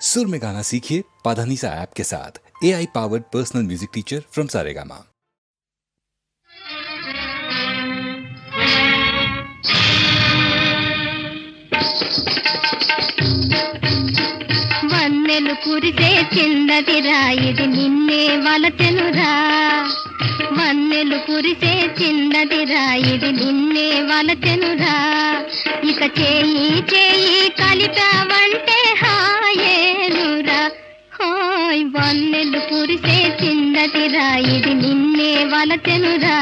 सुर में गाना सीखिए पाधानीसा ऐप के साथ A I powered personal music teacher from Saregama వన్నెలు కురిసే చిన్నదిరా ఇది నిన్నే వలచెనురా వన్నెలు కురిసే చిన్నదిరా ఇది నిన్నే వలచెనురా ఇక చేయి చేయి కలిపావంటే హాయేనురా హాయ్ వన్నెలు కురిసే చిన్నదిరా ఇది నిన్నే వలచెనురా.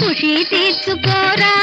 ఖుషి తీర్చుకోరా?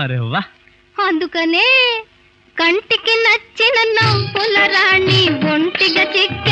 వారేవా అందుకనే కంటికి నచ్చిన నవ్వుల రాణి ఒంటిగా చిక్కెనురా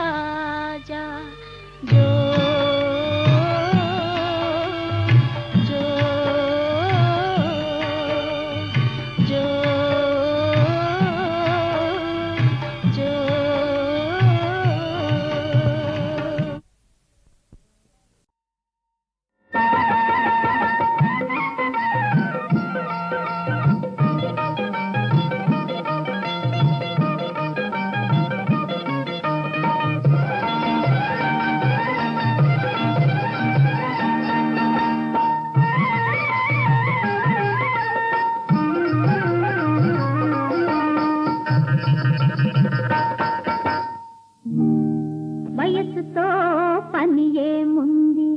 राजा जो వయసుతో పని ఏముంది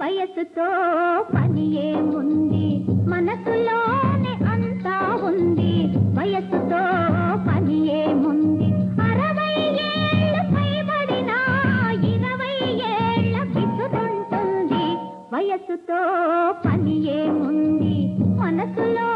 వయసుతో పని ఏముంది మనసులోనే అంతా ఉంది. వయసుతో పని ఏముంది అరవై ఏళ్ళు ఇరవై ఏళ్ళ వయసుతో పని ఏముంది మనసులో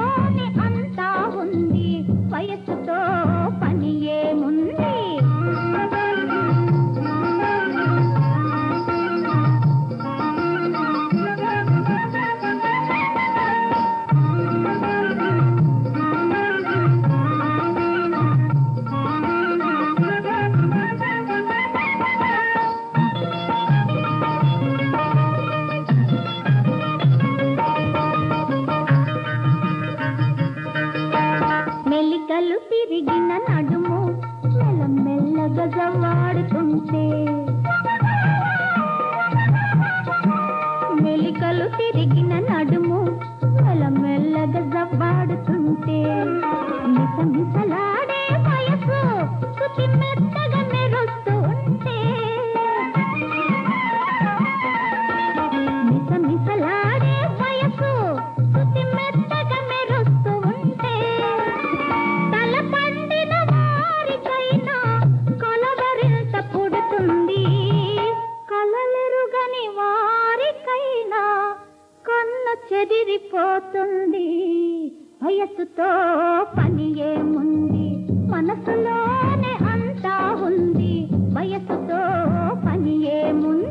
చెదిరిపోతుంది. వయసుతో పని ఏముంది? మనసులోనే అంతా ఉంది. వయసుతో పని ఏముంది?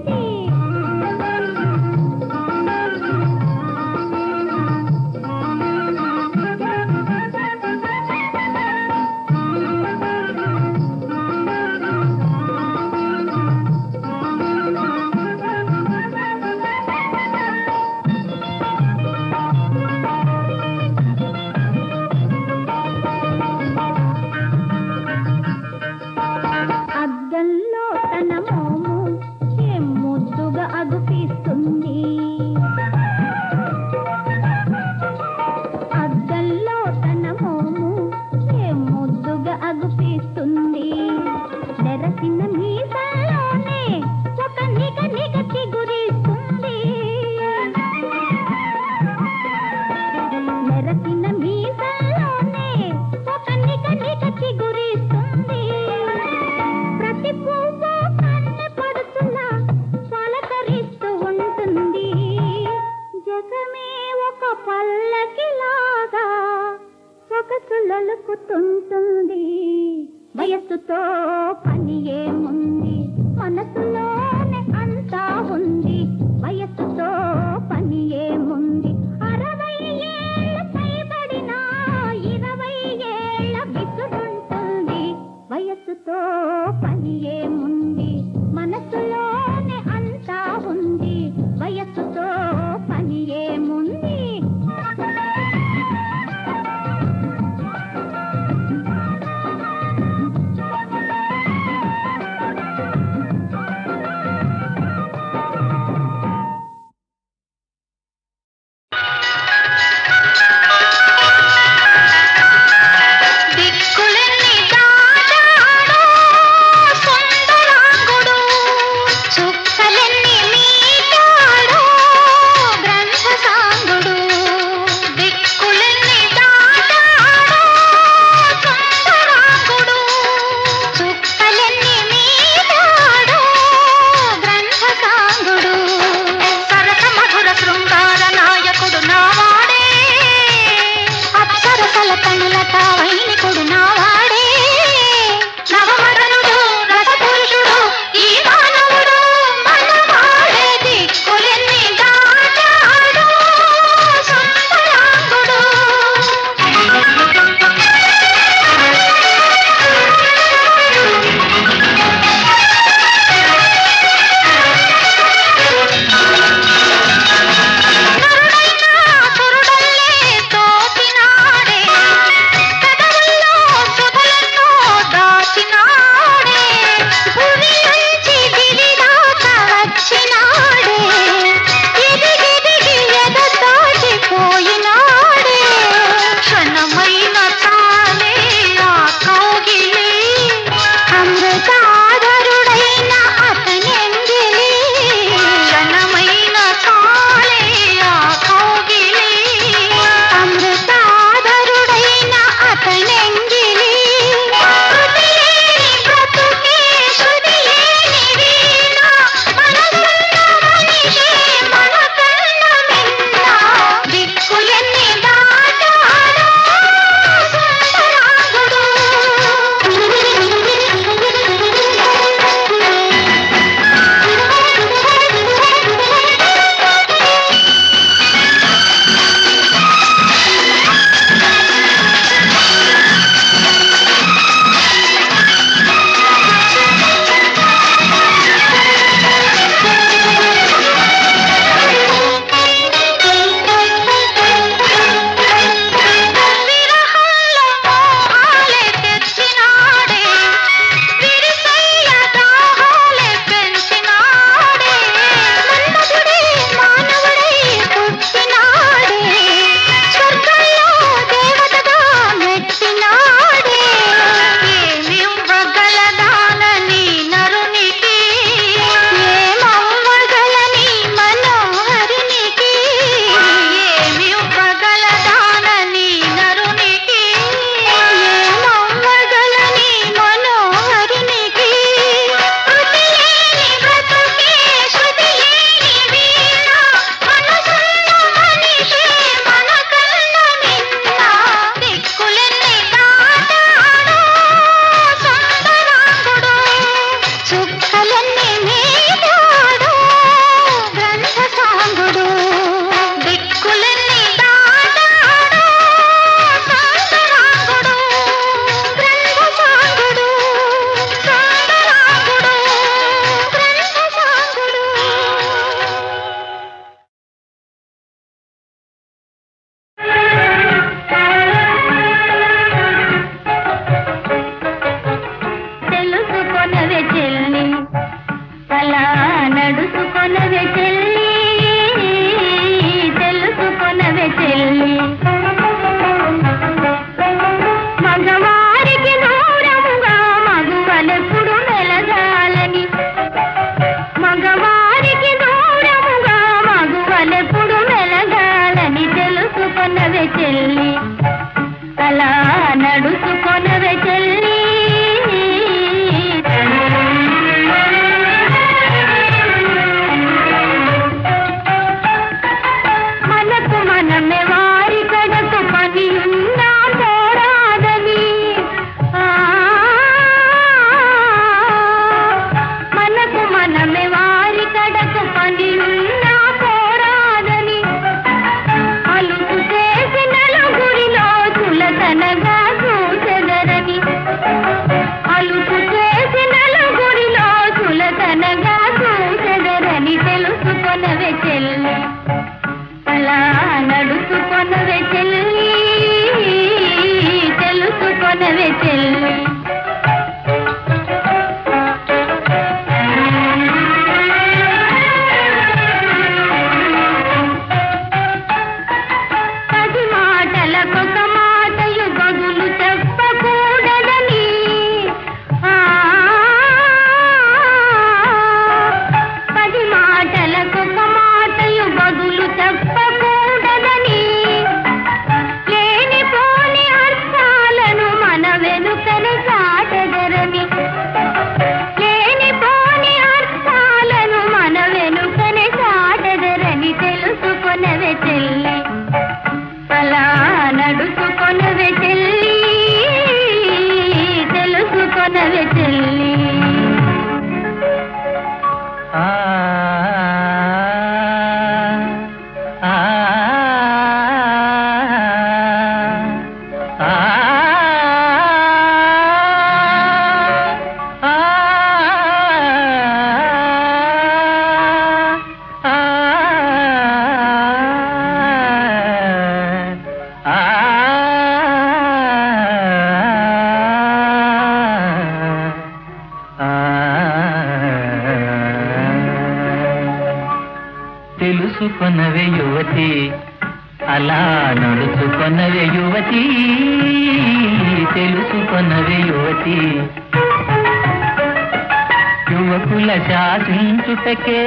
శాసించుటకే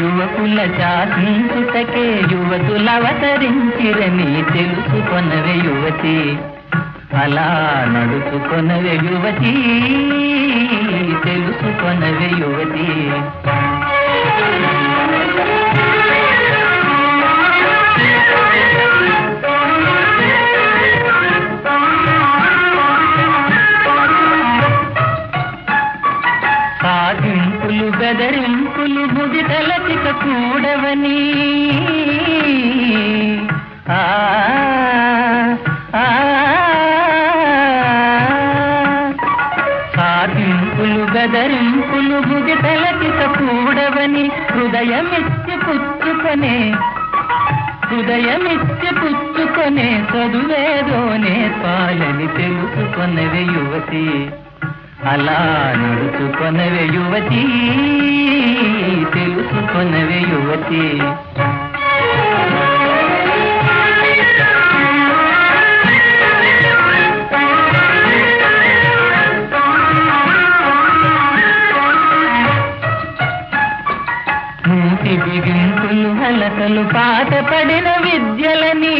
యువకుల శాసించుటకే యువతుల అవతరించిరని తెలుసుకొనవే యువతి. అలా నడుచుకొనవే యువతి తెలుసుకొనవే యువతి. తలచిక కూడవని. ఆ, ఆ, సాగింపులు బెదరింపులు తలచిక కూడవని హృదయమిచ్చి పుచ్చుకొనే హృదయమిచ్చి పుచ్చుకొనే చదువేదో నేర్పాలని తెలుసుకొనవే యువతి. అలా నడుచుకొనవే యువతి తెలుసుకొనవే యువతి. మూతి బిగింపులు హలకలు పాత పడిన విద్యలని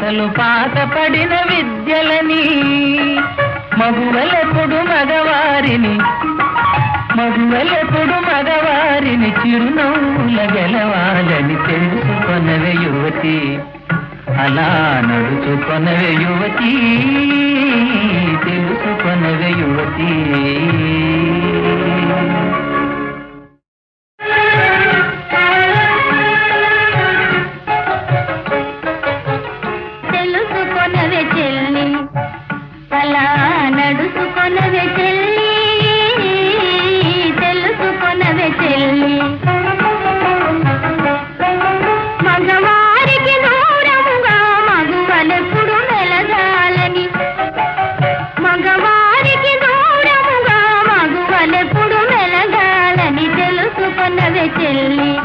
బిగింపులు పాత పడిన విద్యలని మగువలెప్పుడు మగవారిని మగువలెప్పుడు మగవారిని చిరునవ్వుల గెలవాలని తెలుసుకొనవే యువతి అలా నడుచుకొనవే యువతి తెలుసుకొనవే యువతి. తెలుసుకొనవే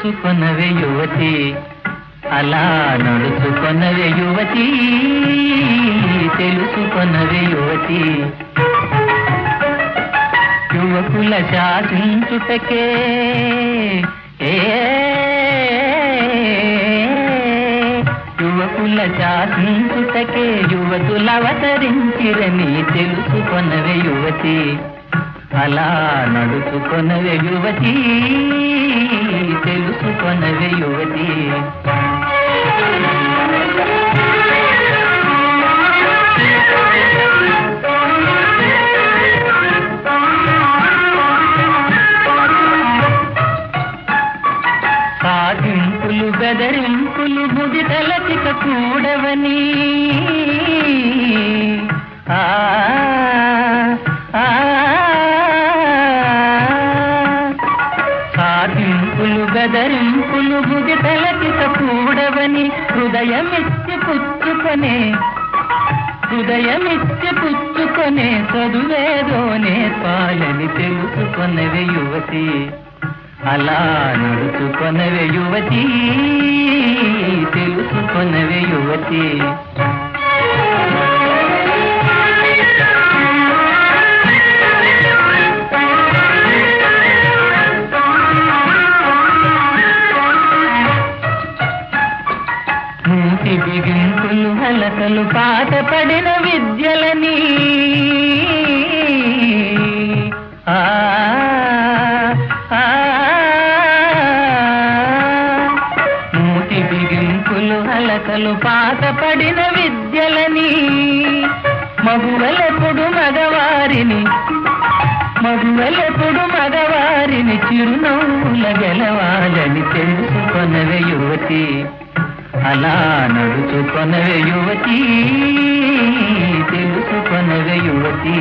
తెలుసుకొనవే యువతి. అలా నడుచుకొనవే యువతి. తెలుసుకొనవే యువతి. యువకుల శాసించుటకే. ఏ యువకుల శాసించుటకే యువతుల అవతరించిరని తెలుసుకొనవే యువతి. అలా నడుచుకొనవే యువతి. తెలుసుకొనవే యువతి. సాధింపులు బెదరింపులు బుది తలచిక కూడవని. ఆ, ఆ, పుచ్చుకొనే హృదయమిచ్చి పుచ్చుకొనే చదువేదోనే పాలని తెలుసుకొనవే యువతి. అలా నడుచుకొనవే యువతి తెలుసుకొనవే యువతి. పాటలు హలకలు పడిన విద్యలని అలా నడుచుకొనవే యువతి తెలుసుకొనవే యువతి